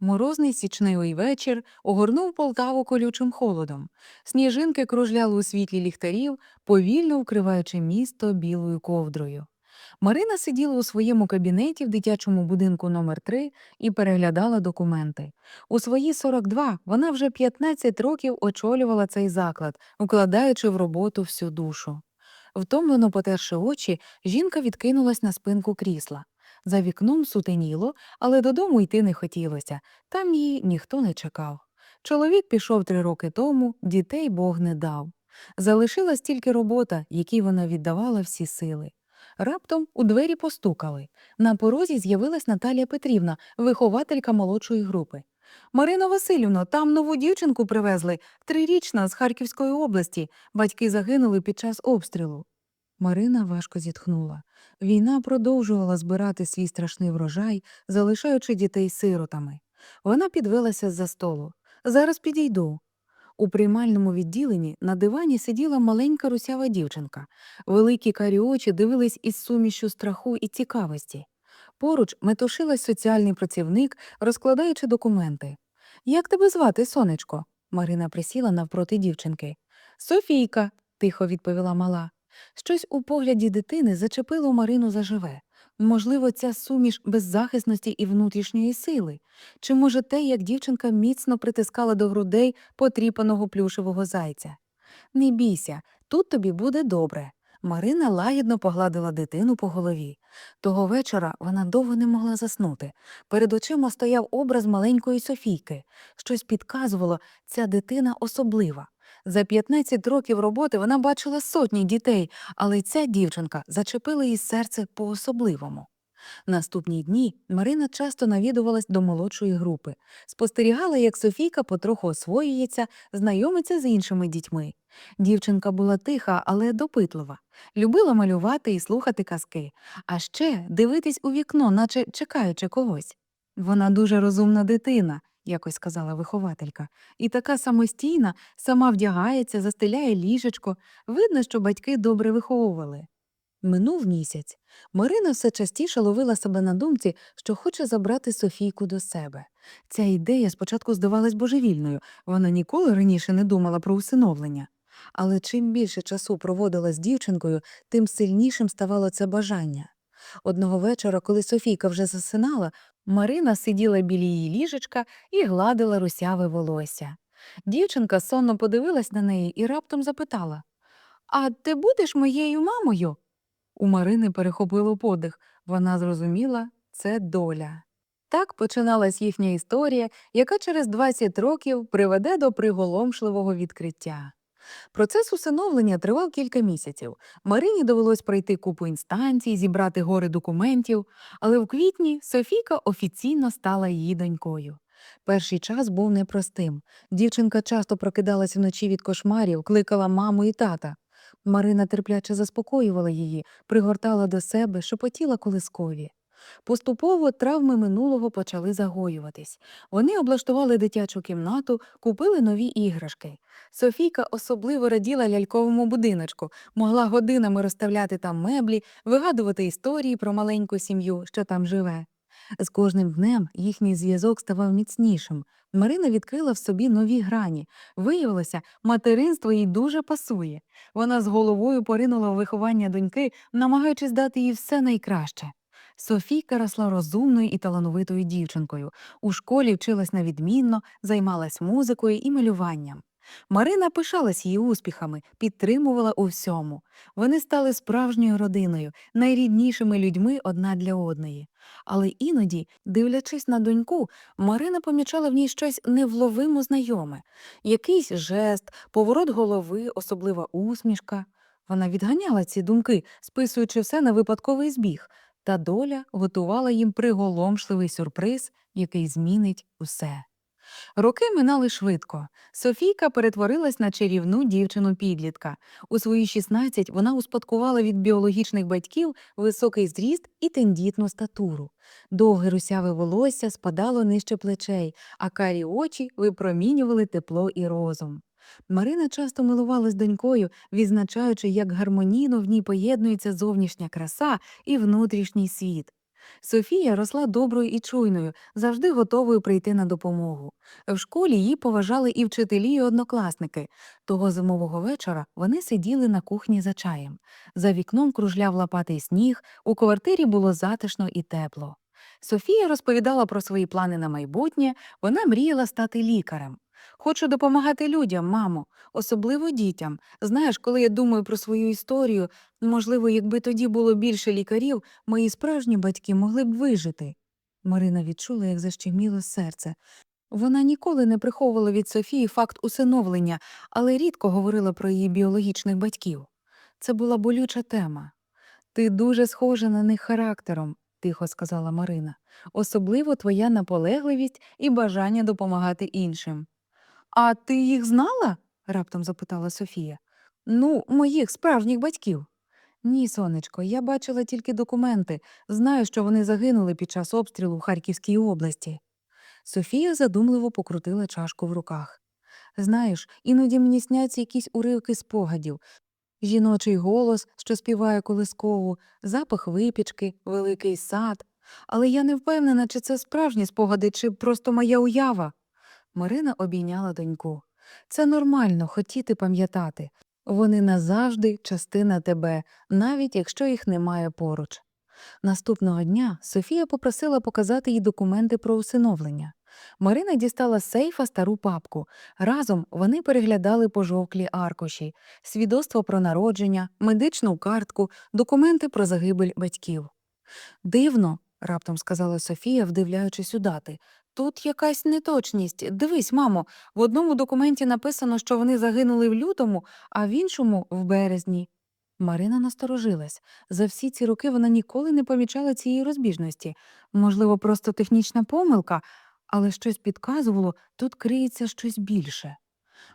Морозний січневий вечір огорнув Полтаву колючим холодом. Сніжинки кружляли у світлі ліхтарів, повільно вкриваючи місто білою ковдрою. Марина сиділа у своєму кабінеті в дитячому будинку номер 3 і переглядала документи. У свої 42 вона вже 15 років очолювала цей заклад, вкладаючи в роботу всю душу. Втомлено потерши очі, жінка відкинулась на спинку крісла. За вікном сутеніло, але додому йти не хотілося, там її ніхто не чекав. Чоловік пішов три роки тому, дітей Бог не дав. Залишилась тільки робота, якій вона віддавала всі сили. Раптом у двері постукали. На порозі з'явилась Наталія Петрівна, вихователька молодшої групи. Марина Васильівно, там нову дівчинку привезли, трирічна з Харківської області. Батьки загинули під час обстрілу. Марина важко зітхнула. Війна продовжувала збирати свій страшний врожай, залишаючи дітей сиротами. Вона підвелася з-за столу. Зараз підійду. У приймальному відділенні на дивані сиділа маленька русява дівчинка. Великі карі очі дивились із сумішю страху і цікавості. Поруч метушилась соціальний працівник, розкладаючи документи. Як тебе звати, сонечко? Марина присіла навпроти дівчинки. Софійка, тихо відповіла мала. Щось у погляді дитини зачепило Марину заживе. Можливо, ця суміш беззахисності і внутрішньої сили, чи може те, як дівчинка міцно притискала до грудей потріпаного плюшевого зайця. Не бійся, тут тобі буде добре. Марина лагідно погладила дитину по голові. Того вечора вона довго не могла заснути. Перед очима стояв образ маленької Софійки. Щось підказувало, ця дитина особлива. За 15 років роботи вона бачила сотні дітей, але ця дівчинка зачепила її серце по-особливому. Наступні дні Марина часто навідувалась до молодшої групи, спостерігала, як Софійка потроху освоюється, знайомиться з іншими дітьми. Дівчинка була тиха, але допитлива, любила малювати і слухати казки, а ще дивитись у вікно, наче чекаючи когось. Вона дуже розумна дитина, якось сказала вихователька, і така самостійна, сама вдягається, застеляє ліжечко. Видно, що батьки добре виховували. Минув місяць. Марина все частіше ловила себе на думці, що хоче забрати Софійку до себе. Ця ідея спочатку здавалась божевільною, вона ніколи раніше не думала про усиновлення. Але чим більше часу проводила з дівчинкою, тим сильнішим ставало це бажання. Одного вечора, коли Софійка вже засинала, Марина сиділа біля її ліжечка і гладила русяве волосся. Дівчинка сонно подивилась на неї і раптом запитала А ти будеш моєю мамою? У Марини перехопило подих. Вона зрозуміла це доля. Так починалась їхня історія, яка через 20 років приведе до приголомшливого відкриття. Процес усиновлення тривав кілька місяців. Марині довелось пройти купу інстанцій, зібрати гори документів, але в квітні Софійка офіційно стала її донькою. Перший час був непростим. Дівчинка часто прокидалась вночі від кошмарів, кликала маму і тата. Марина терпляче заспокоювала її, пригортала до себе, шепотіла колискові. Поступово травми минулого почали загоюватись. Вони облаштували дитячу кімнату, купили нові іграшки. Софійка особливо раділа ляльковому будиночку, могла годинами розставляти там меблі, вигадувати історії про маленьку сім'ю, що там живе. З кожним днем їхній зв'язок ставав міцнішим. Марина відкрила в собі нові грані. Виявилося, материнство їй дуже пасує. Вона з головою поринула в виховання доньки, намагаючись дати їй все найкраще. Софійка росла розумною і талановитою дівчинкою. У школі вчилась на відмінно, займалась музикою і малюванням. Марина пишалась її успіхами, підтримувала у всьому. Вони стали справжньою родиною, найріднішими людьми одна для одної. Але іноді, дивлячись на доньку, Марина помічала в ній щось невловимо знайоме якийсь жест, поворот голови, особлива усмішка. Вона відганяла ці думки, списуючи все на випадковий збіг, та доля готувала їм приголомшливий сюрприз, який змінить усе. Роки минали швидко. Софійка перетворилась на чарівну дівчину-підлітка. У свої 16 вона успадкувала від біологічних батьків високий зріст і тендітну статуру. Довге русяве волосся спадало нижче плечей, а карі очі випромінювали тепло і розум. Марина часто милувалась донькою, відзначаючи, як гармонійно в ній поєднується зовнішня краса і внутрішній світ. Софія росла доброю і чуйною, завжди готовою прийти на допомогу. В школі її поважали і вчителі, і однокласники. Того зимового вечора вони сиділи на кухні за чаєм. За вікном кружляв лопатий сніг, у квартирі було затишно і тепло. Софія розповідала про свої плани на майбутнє, вона мріяла стати лікарем. Хочу допомагати людям, мамо, особливо дітям. Знаєш, коли я думаю про свою історію, можливо, якби тоді було більше лікарів, мої справжні батьки могли б вижити. Марина відчула, як защеміло серце. Вона ніколи не приховувала від Софії факт усиновлення, але рідко говорила про її біологічних батьків. Це була болюча тема. Ти дуже схожа на них характером, тихо сказала Марина, особливо твоя наполегливість і бажання допомагати іншим. А ти їх знала? раптом запитала Софія. Ну, моїх справжніх батьків. Ні, сонечко, я бачила тільки документи. Знаю, що вони загинули під час обстрілу в Харківській області. Софія задумливо покрутила чашку в руках. Знаєш, іноді мені сняться якісь уривки спогадів. Жіночий голос, що співає колискову, запах випічки, великий сад. Але я не впевнена, чи це справжні спогади, чи просто моя уява. Марина обійняла доньку. Це нормально хотіти пам'ятати. Вони назавжди частина тебе, навіть якщо їх немає поруч. Наступного дня Софія попросила показати їй документи про усиновлення. Марина дістала з сейфа стару папку. Разом вони переглядали пожовклі аркуші, свідоцтво про народження, медичну картку, документи про загибель батьків. Дивно, раптом сказала Софія, вдивляючись у дати. Тут якась неточність. Дивись, мамо, в одному документі написано, що вони загинули в лютому, а в іншому в березні. Марина насторожилась. За всі ці роки вона ніколи не помічала цієї розбіжності. Можливо, просто технічна помилка, але щось підказувало, тут криється щось більше.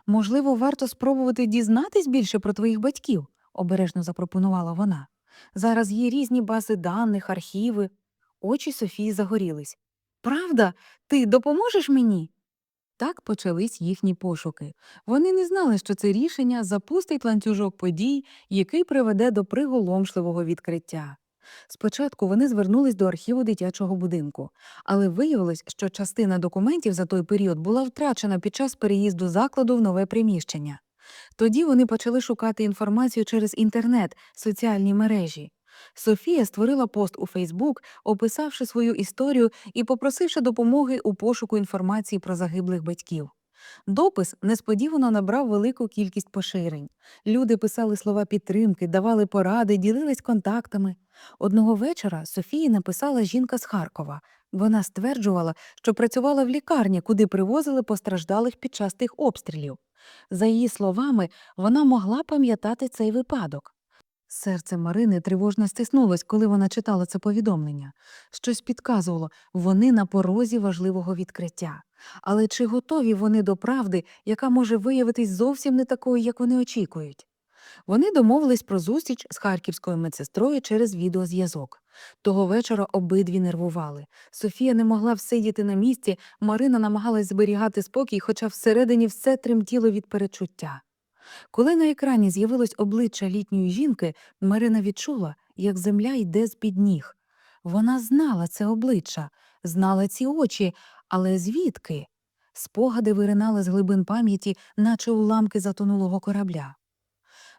Можливо, варто спробувати дізнатись більше про твоїх батьків, обережно запропонувала вона. Зараз є різні бази даних, архіви. Очі Софії загорілись. Правда, ти допоможеш мені? Так почались їхні пошуки. Вони не знали, що це рішення запустить ланцюжок подій, який приведе до приголомшливого відкриття. Спочатку вони звернулись до архіву дитячого будинку, але виявилось, що частина документів за той період була втрачена під час переїзду закладу в нове приміщення. Тоді вони почали шукати інформацію через інтернет, соціальні мережі. Софія створила пост у Фейсбук, описавши свою історію і попросивши допомоги у пошуку інформації про загиблих батьків. Допис несподівано набрав велику кількість поширень. Люди писали слова підтримки, давали поради, ділились контактами. Одного вечора Софії написала жінка з Харкова. Вона стверджувала, що працювала в лікарні, куди привозили постраждалих під час тих обстрілів. За її словами, вона могла пам'ятати цей випадок. Серце Марини тривожно стиснулось, коли вона читала це повідомлення. Щось підказувало вони на порозі важливого відкриття. Але чи готові вони до правди, яка може виявитись зовсім не такою, як вони очікують? Вони домовились про зустріч з харківською медсестрою через відеозв'язок. Того вечора обидві нервували. Софія не могла всидіти на місці, Марина намагалась зберігати спокій, хоча всередині все тремтіло від перечуття. Коли на екрані з'явилось обличчя літньої жінки, Марина відчула, як земля йде з-під ніг. Вона знала це обличчя, знала ці очі, але звідки? Спогади виринали з глибин пам'яті, наче уламки затонулого корабля.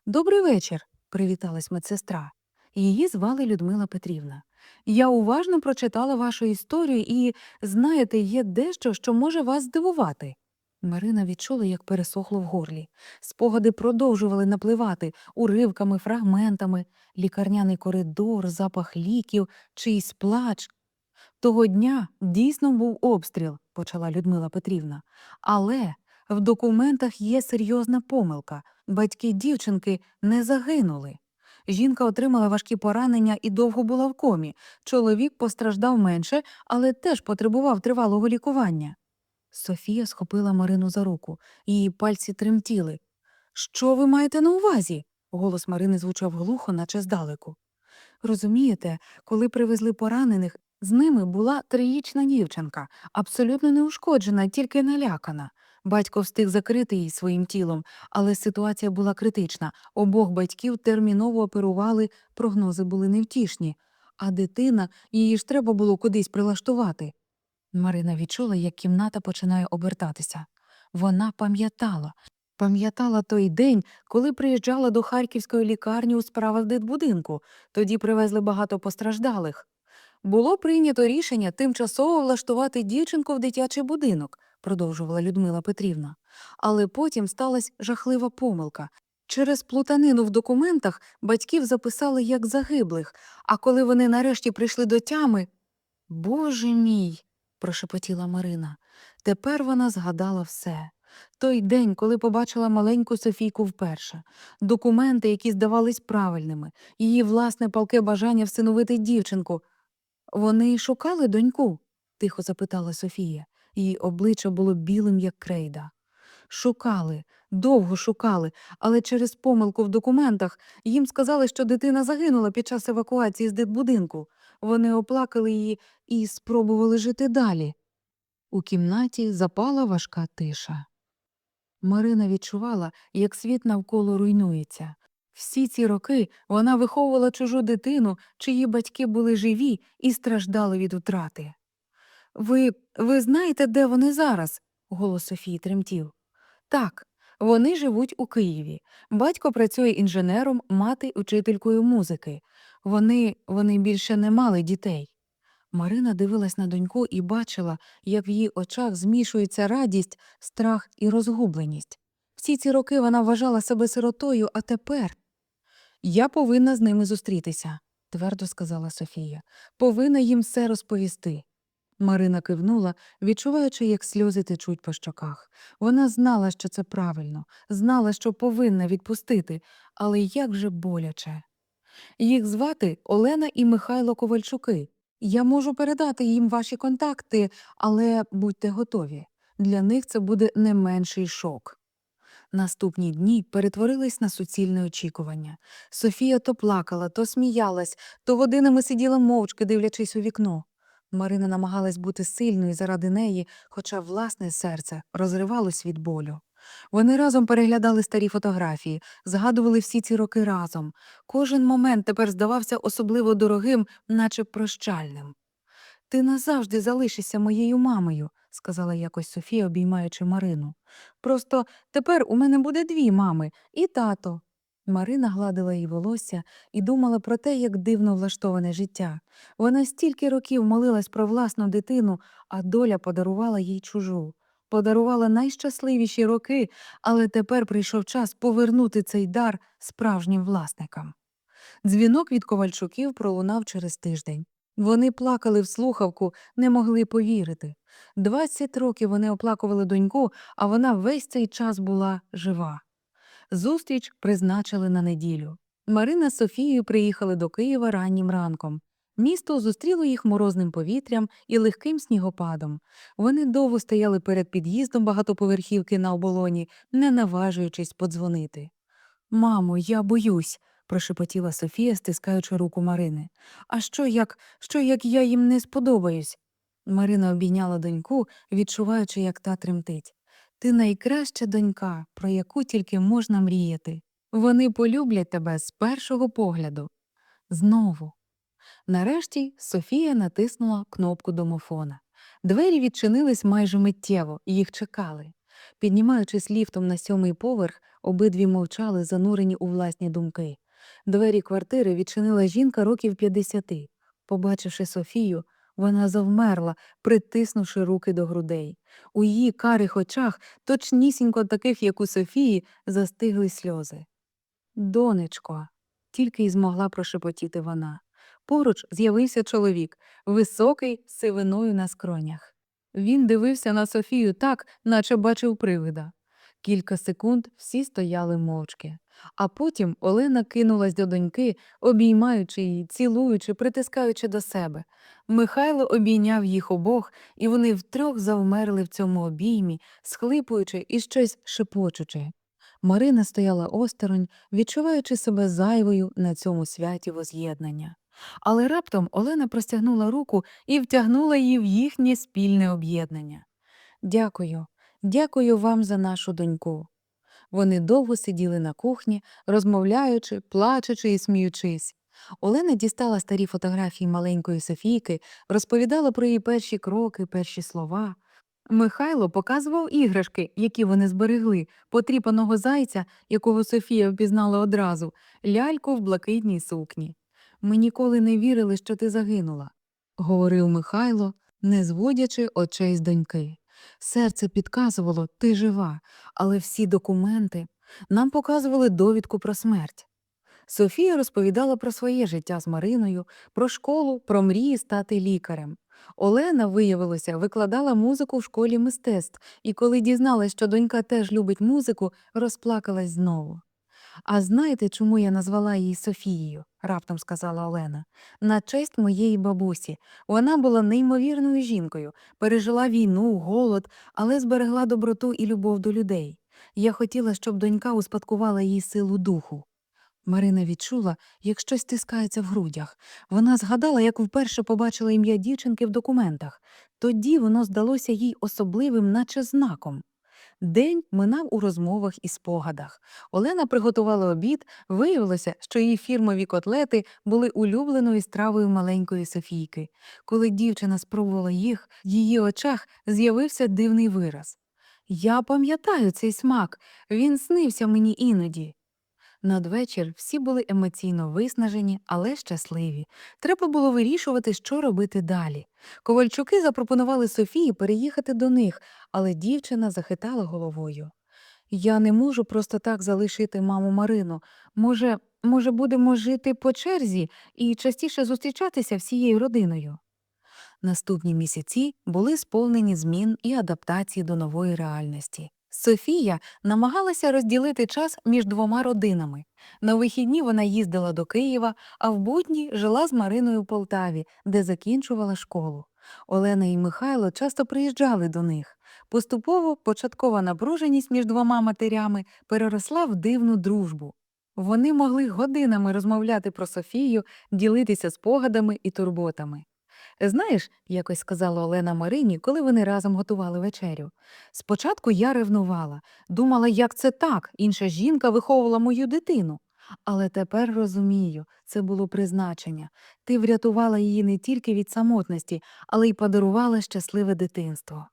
Добрий вечір, привіталась медсестра. Її звали Людмила Петрівна. Я уважно прочитала вашу історію і, знаєте, є дещо, що може вас здивувати. Марина відчула, як пересохло в горлі. Спогади продовжували напливати уривками, фрагментами, лікарняний коридор, запах ліків, чийсь плач. Того дня дійсно був обстріл, почала Людмила Петрівна. Але в документах є серйозна помилка. Батьки дівчинки не загинули. Жінка отримала важкі поранення і довго була в комі. Чоловік постраждав менше, але теж потребував тривалого лікування. Софія схопила Марину за руку, її пальці тремтіли. Що ви маєте на увазі? Голос Марини звучав глухо, наче здалеку. Розумієте, коли привезли поранених, з ними була трирічна дівчинка, абсолютно неушкоджена, тільки налякана. Батько встиг закрити її своїм тілом, але ситуація була критична. Обох батьків терміново оперували, прогнози були невтішні. а дитина її ж треба було кудись прилаштувати. Марина відчула, як кімната починає обертатися. Вона пам'ятала. Пам'ятала той день, коли приїжджала до харківської лікарні у справах дитбудинку. Тоді привезли багато постраждалих. Було прийнято рішення тимчасово влаштувати дівчинку в дитячий будинок, продовжувала Людмила Петрівна. Але потім сталася жахлива помилка. Через плутанину в документах батьків записали як загиблих, а коли вони нарешті прийшли до тями. Боже мій, прошепотіла Марина. Тепер вона згадала все. Той день, коли побачила маленьку Софійку вперше, документи, які здавались правильними, її власне палке бажання всиновити дівчинку. Вони шукали доньку? тихо запитала Софія. Її обличчя було білим, як крейда. Шукали, довго шукали, але через помилку в документах їм сказали, що дитина загинула під час евакуації з дитбудинку. Вони оплакали її і спробували жити далі. У кімнаті запала важка тиша. Марина відчувала, як світ навколо руйнується. Всі ці роки вона виховувала чужу дитину, чиї батьки були живі і страждали від утрати. Ви, ви знаєте, де вони зараз? голос Софії тремтів. Так, вони живуть у Києві. Батько працює інженером, мати учителькою музики. Вони, вони більше не мали дітей. Марина дивилась на доньку і бачила, як в її очах змішується радість, страх і розгубленість. Всі ці роки вона вважала себе сиротою, а тепер. Я повинна з ними зустрітися, твердо сказала Софія. Повинна їм все розповісти. Марина кивнула, відчуваючи, як сльози течуть по щоках. Вона знала, що це правильно, знала, що повинна відпустити, але як же боляче. Їх звати Олена і Михайло Ковальчуки. Я можу передати їм ваші контакти, але будьте готові. Для них це буде не менший шок. Наступні дні перетворились на суцільне очікування. Софія то плакала, то сміялась, то годинами сиділа мовчки, дивлячись у вікно. Марина намагалась бути сильною заради неї, хоча власне серце розривалось від болю. Вони разом переглядали старі фотографії, згадували всі ці роки разом. Кожен момент тепер здавався особливо дорогим, наче прощальним. Ти назавжди залишишся моєю мамою, сказала якось Софія, обіймаючи Марину. Просто тепер у мене буде дві мами і тато. Марина гладила їй волосся і думала про те, як дивно влаштоване життя. Вона стільки років молилась про власну дитину, а доля подарувала їй чужу. Подарувала найщасливіші роки, але тепер прийшов час повернути цей дар справжнім власникам. Дзвінок від ковальчуків пролунав через тиждень. Вони плакали в слухавку, не могли повірити. Двадцять років вони оплакували доньку, а вона весь цей час була жива. Зустріч призначили на неділю. Марина з Софією приїхали до Києва раннім ранком. Місто зустріло їх морозним повітрям і легким снігопадом. Вони довго стояли перед під'їздом багатоповерхівки на оболоні, не наважуючись подзвонити. Мамо, я боюсь, прошепотіла Софія, стискаючи руку Марини. А що як, що як я їм не сподобаюсь? Марина обійняла доньку, відчуваючи, як та тремтить. Ти найкраща донька, про яку тільки можна мріяти. Вони полюблять тебе з першого погляду. Знову. Нарешті Софія натиснула кнопку домофона. Двері відчинились майже миттєво, їх чекали. Піднімаючись ліфтом на сьомий поверх, обидві мовчали, занурені у власні думки. Двері квартири відчинила жінка років 50. Побачивши Софію, вона завмерла, притиснувши руки до грудей. У її карих очах, точнісінько таких, як у Софії, застигли сльози. Донечко, тільки й змогла прошепотіти вона. Поруч з'явився чоловік, високий, з сивиною на скронях. Він дивився на Софію так, наче бачив привида. Кілька секунд всі стояли мовчки. А потім Олена кинулась до доньки, обіймаючи її, цілуючи, притискаючи до себе. Михайло обійняв їх обох, і вони втрьох завмерли в цьому обіймі, схлипуючи і щось шепочучи. Марина стояла осторонь, відчуваючи себе зайвою на цьому святі воз'єднання. Але раптом Олена простягнула руку і втягнула її в їхнє спільне об'єднання. Дякую, дякую вам за нашу доньку. Вони довго сиділи на кухні, розмовляючи, плачучи і сміючись. Олена дістала старі фотографії маленької Софійки, розповідала про її перші кроки, перші слова. Михайло показував іграшки, які вони зберегли, потріпаного зайця, якого Софія впізнала одразу, ляльку в блакитній сукні. Ми ніколи не вірили, що ти загинула, говорив Михайло, не зводячи очей з доньки. Серце підказувало, ти жива, але всі документи нам показували довідку про смерть. Софія розповідала про своє життя з Мариною, про школу, про мрії стати лікарем. Олена, виявилося, викладала музику в школі мистецтв, і коли дізналась, що донька теж любить музику, розплакалась знову. А знаєте, чому я назвала її Софією? раптом сказала Олена. На честь моєї бабусі. Вона була неймовірною жінкою, пережила війну, голод, але зберегла доброту і любов до людей. Я хотіла, щоб донька успадкувала її силу духу. Марина відчула, як щось стискається в грудях. Вона згадала, як вперше побачила ім'я дівчинки в документах. Тоді воно здалося їй особливим, наче знаком. День минав у розмовах і спогадах. Олена приготувала обід, виявилося, що її фірмові котлети були улюбленою стравою маленької Софійки. Коли дівчина спробувала їх, в її очах з'явився дивний вираз. Я пам'ятаю цей смак, він снився мені іноді. Надвечір всі були емоційно виснажені, але щасливі. Треба було вирішувати, що робити далі. Ковальчуки запропонували Софії переїхати до них, але дівчина захитала головою. Я не можу просто так залишити маму Марину. Може, може, будемо жити по черзі і частіше зустрічатися всією родиною. Наступні місяці були сповнені змін і адаптації до нової реальності. Софія намагалася розділити час між двома родинами. На вихідні вона їздила до Києва, а в будні жила з Мариною в Полтаві, де закінчувала школу. Олена і Михайло часто приїжджали до них. Поступово початкова напруженість між двома матерями переросла в дивну дружбу. Вони могли годинами розмовляти про Софію, ділитися спогадами і турботами. Знаєш, якось сказала Олена Марині, коли вони разом готували вечерю. Спочатку я ревнувала, думала, як це так, інша жінка виховувала мою дитину. Але тепер розумію, це було призначення. Ти врятувала її не тільки від самотності, але й подарувала щасливе дитинство.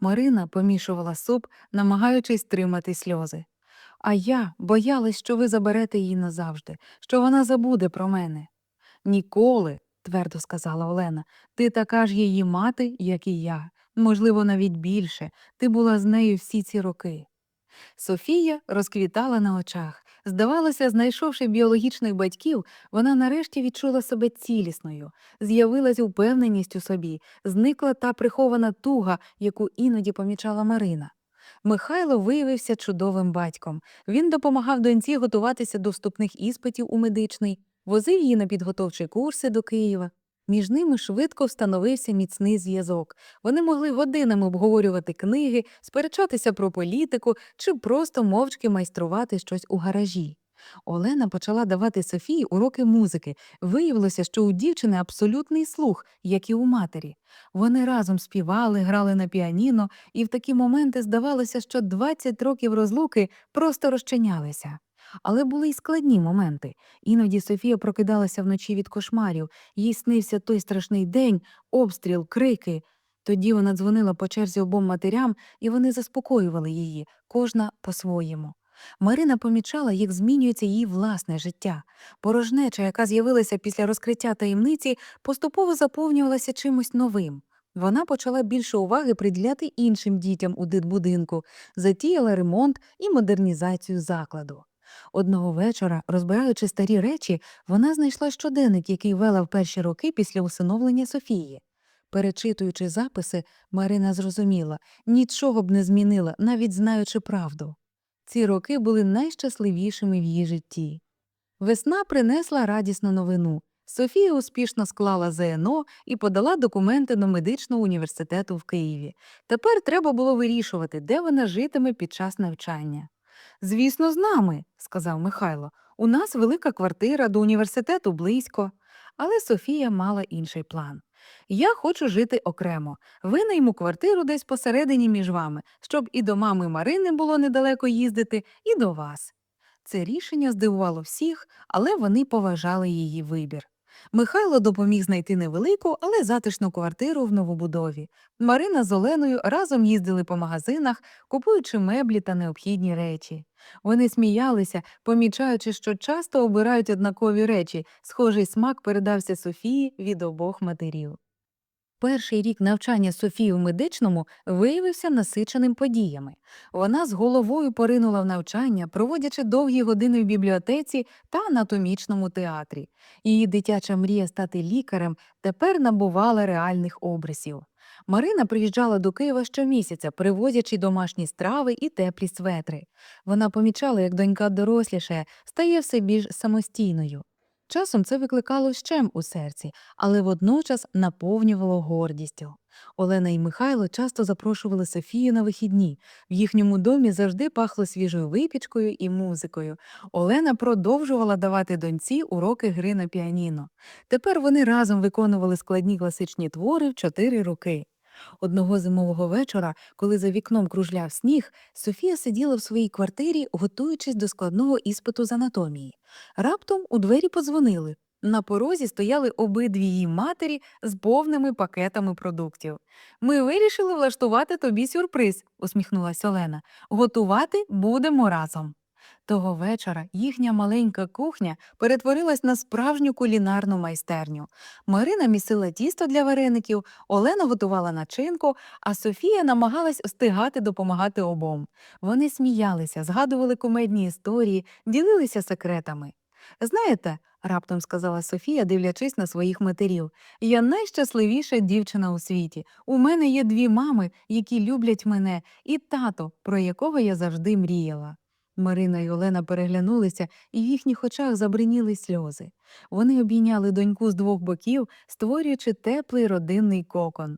Марина помішувала суп, намагаючись стримати сльози. А я боялась, що ви заберете її назавжди, що вона забуде про мене. Ніколи, твердо сказала Олена, ти така ж її мати, як і я. Можливо, навіть більше. Ти була з нею всі ці роки. Софія розквітала на очах. Здавалося, знайшовши біологічних батьків, вона нарешті відчула себе цілісною, з'явилась упевненість у собі, зникла та прихована туга, яку іноді помічала Марина. Михайло виявився чудовим батьком. Він допомагав доньці готуватися до вступних іспитів у медичний, возив її на підготовчі курси до Києва. Між ними швидко встановився міцний зв'язок. Вони могли годинами обговорювати книги, сперечатися про політику чи просто мовчки майструвати щось у гаражі. Олена почала давати Софії уроки музики. Виявилося, що у дівчини абсолютний слух, як і у матері. Вони разом співали, грали на піаніно, і в такі моменти здавалося, що 20 років розлуки просто розчинялися. Але були й складні моменти. Іноді Софія прокидалася вночі від кошмарів, їй снився той страшний день, обстріл, крики. Тоді вона дзвонила по черзі обом матерям, і вони заспокоювали її, кожна по-своєму. Марина помічала, як змінюється її власне життя. Порожнеча, яка з'явилася після розкриття таємниці, поступово заповнювалася чимось новим. Вона почала більше уваги приділяти іншим дітям у дитбудинку, затіяла ремонт і модернізацію закладу. Одного вечора, розбираючи старі речі, вона знайшла щоденник, який вела в перші роки після усиновлення Софії. Перечитуючи записи, Марина зрозуміла нічого б не змінила, навіть знаючи правду. Ці роки були найщасливішими в її житті. Весна принесла радісну новину. Софія успішно склала ЗНО і подала документи до медичного університету в Києві. Тепер треба було вирішувати, де вона житиме під час навчання. Звісно, з нами, сказав Михайло. У нас велика квартира до університету близько. Але Софія мала інший план. Я хочу жити окремо. Винайму квартиру десь посередині між вами, щоб і до мами Марини було недалеко їздити, і до вас. Це рішення здивувало всіх, але вони поважали її вибір. Михайло допоміг знайти невелику, але затишну квартиру в новобудові. Марина з Оленою разом їздили по магазинах, купуючи меблі та необхідні речі. Вони сміялися, помічаючи, що часто обирають однакові речі. Схожий смак передався Софії від обох матерів. Перший рік навчання Софії у медичному виявився насиченим подіями. Вона з головою поринула в навчання, проводячи довгі години в бібліотеці та анатомічному театрі. Її дитяча мрія стати лікарем тепер набувала реальних обрисів. Марина приїжджала до Києва щомісяця, привозячи домашні страви і теплі светри. Вона помічала, як донька дорослішає, стає все більш самостійною. Часом це викликало щем у серці, але водночас наповнювало гордістю. Олена і Михайло часто запрошували Софію на вихідні. В їхньому домі завжди пахло свіжою випічкою і музикою. Олена продовжувала давати доньці уроки гри на піаніно. Тепер вони разом виконували складні класичні твори в чотири роки. Одного зимового вечора, коли за вікном кружляв сніг, Софія сиділа в своїй квартирі, готуючись до складного іспиту з анатомії. Раптом у двері подзвонили. На порозі стояли обидві її матері з повними пакетами продуктів. Ми вирішили влаштувати тобі сюрприз, усміхнулася Олена. Готувати будемо разом. Того вечора їхня маленька кухня перетворилась на справжню кулінарну майстерню. Марина місила тісто для вареників, Олена готувала начинку, а Софія намагалась встигати допомагати обом. Вони сміялися, згадували кумедні історії, ділилися секретами. Знаєте, раптом сказала Софія, дивлячись на своїх матерів, я найщасливіша дівчина у світі. У мене є дві мами, які люблять мене, і тато, про якого я завжди мріяла. Марина і Олена переглянулися, і в їхніх очах забриніли сльози. Вони обійняли доньку з двох боків, створюючи теплий родинний кокон.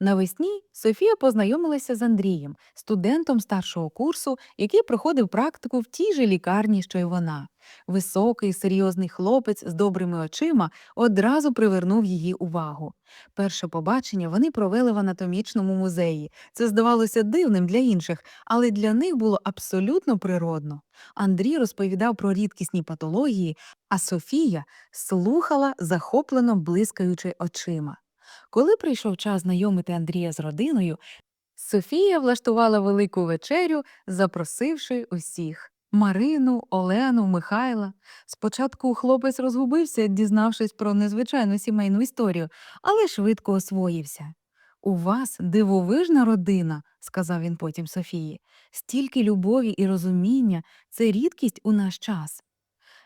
Навесні Софія познайомилася з Андрієм, студентом старшого курсу, який проходив практику в тій же лікарні, що й вона. Високий, серйозний хлопець з добрими очима одразу привернув її увагу. Перше побачення вони провели в анатомічному музеї. Це здавалося дивним для інших, але для них було абсолютно природно. Андрій розповідав про рідкісні патології, а Софія слухала, захоплено блискаючи очима. Коли прийшов час знайомити Андрія з родиною, Софія влаштувала велику вечерю, запросивши усіх. Марину, Олену, Михайла. Спочатку хлопець розгубився, дізнавшись про незвичайну сімейну історію, але швидко освоївся. У вас дивовижна родина, сказав він потім Софії. Стільки любові і розуміння це рідкість у наш час.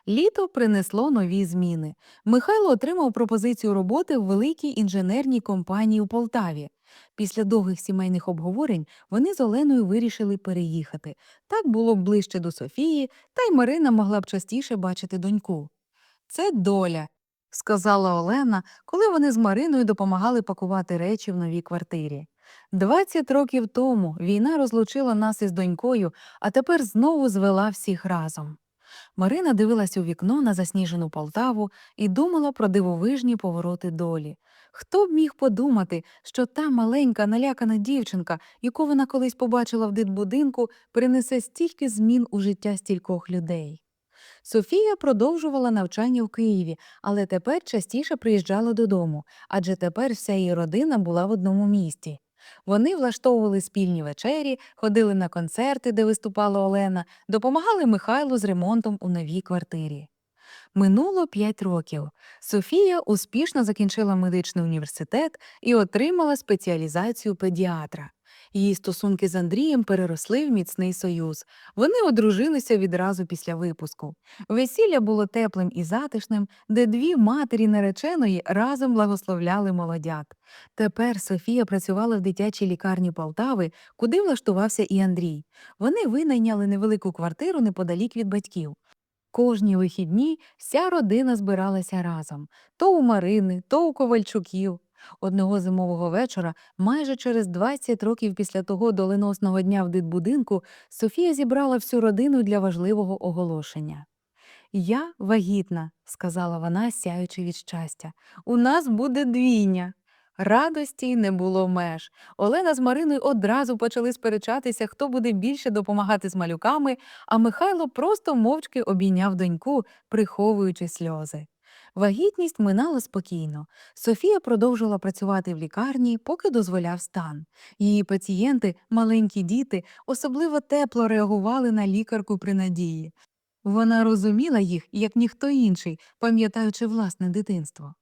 Літо принесло нові зміни. Михайло отримав пропозицію роботи в великій інженерній компанії у Полтаві. Після довгих сімейних обговорень вони з Оленою вирішили переїхати. Так було б ближче до Софії, та й Марина могла б частіше бачити доньку. Це доля, сказала Олена, коли вони з Мариною допомагали пакувати речі в новій квартирі. Двадцять років тому війна розлучила нас із донькою, а тепер знову звела всіх разом. Марина дивилась у вікно на засніжену Полтаву і думала про дивовижні повороти долі. Хто б міг подумати, що та маленька налякана дівчинка, яку вона колись побачила в дитбудинку, принесе стільки змін у життя стількох людей. Софія продовжувала навчання в Києві, але тепер частіше приїжджала додому, адже тепер вся її родина була в одному місті. Вони влаштовували спільні вечері, ходили на концерти, де виступала Олена, допомагали Михайлу з ремонтом у новій квартирі. Минуло п'ять років. Софія успішно закінчила медичний університет і отримала спеціалізацію педіатра. Її стосунки з Андрієм переросли в міцний союз. Вони одружилися відразу після випуску. Весілля було теплим і затишним, де дві матері нареченої разом благословляли молодят. Тепер Софія працювала в дитячій лікарні Полтави, куди влаштувався і Андрій. Вони винайняли невелику квартиру неподалік від батьків. Кожні вихідні вся родина збиралася разом то у Марини, то у Ковальчуків. Одного зимового вечора, майже через 20 років після того доленосного дня в дитбудинку, Софія зібрала всю родину для важливого оголошення. Я вагітна, сказала вона, сяючи від щастя. У нас буде двійня. Радості не було меж. Олена з Мариною одразу почали сперечатися, хто буде більше допомагати з малюками, а Михайло просто мовчки обійняв доньку, приховуючи сльози. Вагітність минала спокійно. Софія продовжила працювати в лікарні, поки дозволяв стан. Її пацієнти, маленькі діти, особливо тепло реагували на лікарку при надії. Вона розуміла їх, як ніхто інший, пам'ятаючи власне дитинство.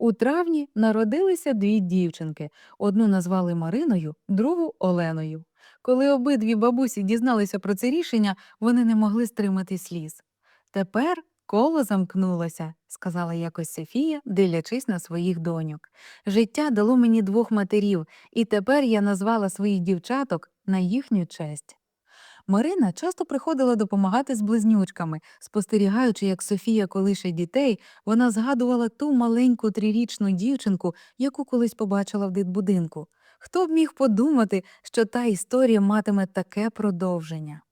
У травні народилися дві дівчинки. Одну назвали Мариною, другу Оленою. Коли обидві бабусі дізналися про це рішення, вони не могли стримати сліз. Тепер коло замкнулося, сказала якось Софія, дивлячись на своїх доньок. Життя дало мені двох матерів, і тепер я назвала своїх дівчаток на їхню честь. Марина часто приходила допомагати з близнючками, спостерігаючи, як Софія колише дітей, вона згадувала ту маленьку трирічну дівчинку, яку колись побачила в дитбудинку. Хто б міг подумати, що та історія матиме таке продовження?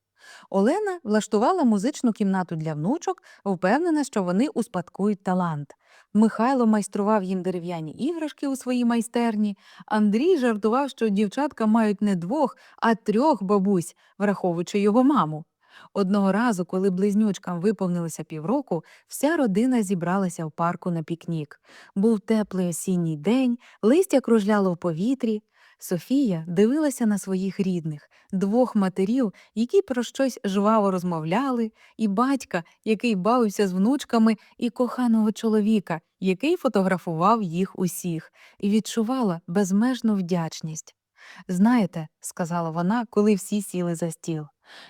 Олена влаштувала музичну кімнату для внучок, впевнена, що вони успадкують талант. Михайло майстрував їм дерев'яні іграшки у своїй майстерні. Андрій жартував, що дівчатка мають не двох, а трьох бабусь, враховуючи його маму. Одного разу, коли близнючкам виповнилося півроку, вся родина зібралася в парку на пікнік. Був теплий осінній день, листя кружляло в повітрі. Софія дивилася на своїх рідних, двох матерів, які про щось жваво розмовляли, і батька, який бавився з внучками, і коханого чоловіка, який фотографував їх усіх, і відчувала безмежну вдячність. Знаєте, сказала вона, коли всі сіли за стіл,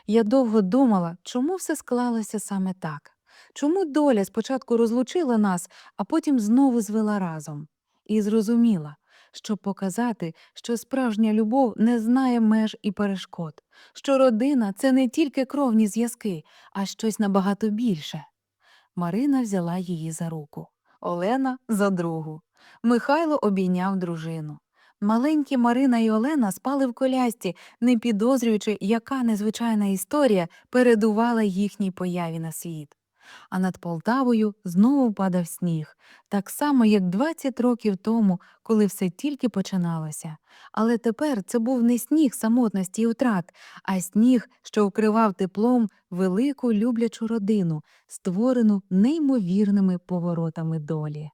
я довго думала, чому все склалося саме так. Чому доля спочатку розлучила нас, а потім знову звела разом? І зрозуміла, щоб показати, що справжня любов не знає меж і перешкод, що родина це не тільки кровні зв'язки, а щось набагато більше. Марина взяла її за руку, Олена за другу. Михайло обійняв дружину. Маленькі Марина і Олена спали в колясці, не підозрюючи, яка незвичайна історія передувала їхній появі на світ. А над Полтавою знову падав сніг, так само, як 20 років тому, коли все тільки починалося. Але тепер це був не сніг самотності і втрат, а сніг, що вкривав теплом велику люблячу родину, створену неймовірними поворотами долі.